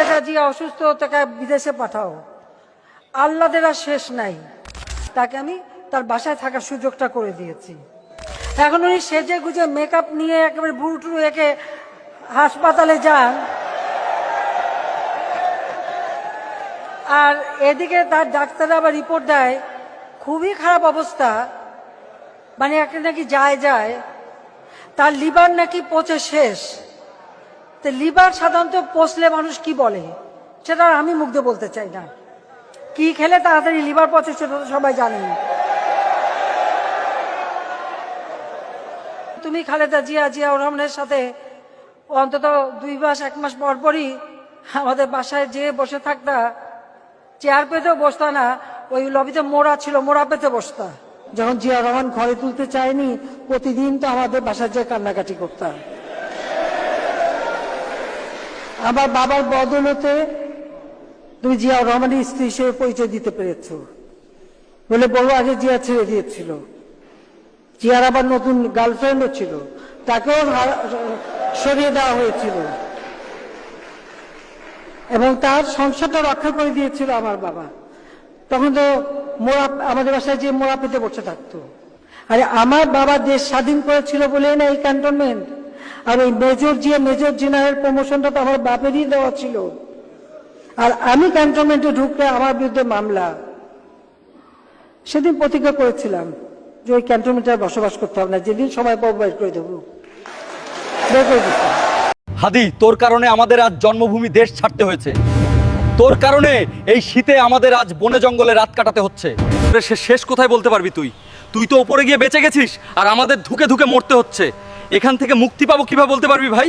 খালেদা জিয়া অসুস্থ তাকে বিদেশে পাঠাও, আল্লাদের আর শেষ নাই। তাকে আমি তার বাসায় থাকার সুযোগটা করে দিয়েছি। এখন উনি সেজে গুজে মেকআপ নিয়ে একেবারে বুড়ো টুরু একে হাসপাতালে যান। আর এদিকে তার ডাক্তাররা আবার রিপোর্ট দেয়, খুবই খারাপ অবস্থা। মানে একটা নাকি যায় যায়, তার লিভার নাকি পচে শেষ। তো লিভার সাধারণত পচলে মানুষ কি বলে? সেটা আমি মুগ্ধ বলতে চাই না। কি খেলে তাড়াতাড়ি লিভার পচে সেটা তো সবাই জানেন। তুমি খালেদা জিয়া জিয়া রহমানের সাথে অন্তত দুই মাস, এক মাস পর পরই আমাদের বাসায় যেয়ে বসে থাকতা, চেয়ার পেতেও বসতা না, ওই লবিতে মোড়া ছিল, মোড়া পেতে বসতা। যখন জিয়া রহমান ঘরে তুলতে চায়নি, প্রতিদিন তো আমাদের বাসায় যেয়ে কান্নাকাটি করতাম। আমার বাবার বদলতে তুমি জিয়া রহমানের স্ত্রী হিসেবে পরিচয় দিতে পেরেছ। বলে বড় আগে জিয়া ছেড়ে দিয়েছিল। জিয়ার আবার নতুন গার্লফ্রেন্ডও ছিল। তাকেও সরিয়ে দেওয়া হয়েছিল। এবং তার সংসারটা রক্ষা করে দিয়েছিল আমার বাবা। তখন তো মোড়া আমাদের বাসায় যে মোড়া পেতে বসে থাকতো। আরে আমার বাবা দেশ স্বাধীন করেছিল বলে না এই ক্যান্টনমেন্ট আর ওই মেজর জিয়া, মেজর জেনারেল প্রমোশনটা তো আমার বাপেরই দেওয়া ছিল। আর আমি ক্যান্টনমেন্টে ঢুকলে আমার বিরুদ্ধে মামলা। সেদিন প্রতিজ্ঞা করেছিলাম যে ওই ক্যান্টনমেন্টে বসবাস করতে হবে না, যেদিন সময় পাবো বের করে দেবো হাদি, তোর কারণে আমাদের আজ জন্মভূমি দেশ ছাড়তে হয়েছে। তোর কারণে এই শীতে আমাদের আজ বনে জঙ্গলে রাত কাটাতে হচ্ছে। শেষ কোথায় বলতে পারবি তুই? তুই তো ওপরে গিয়ে বেঁচে গেছিস আর আমাদের ধুকে ধুকে মরতে হচ্ছে। এখান থেকে মুক্তি পাবো কীভাবে বলতে পারবি ভাই?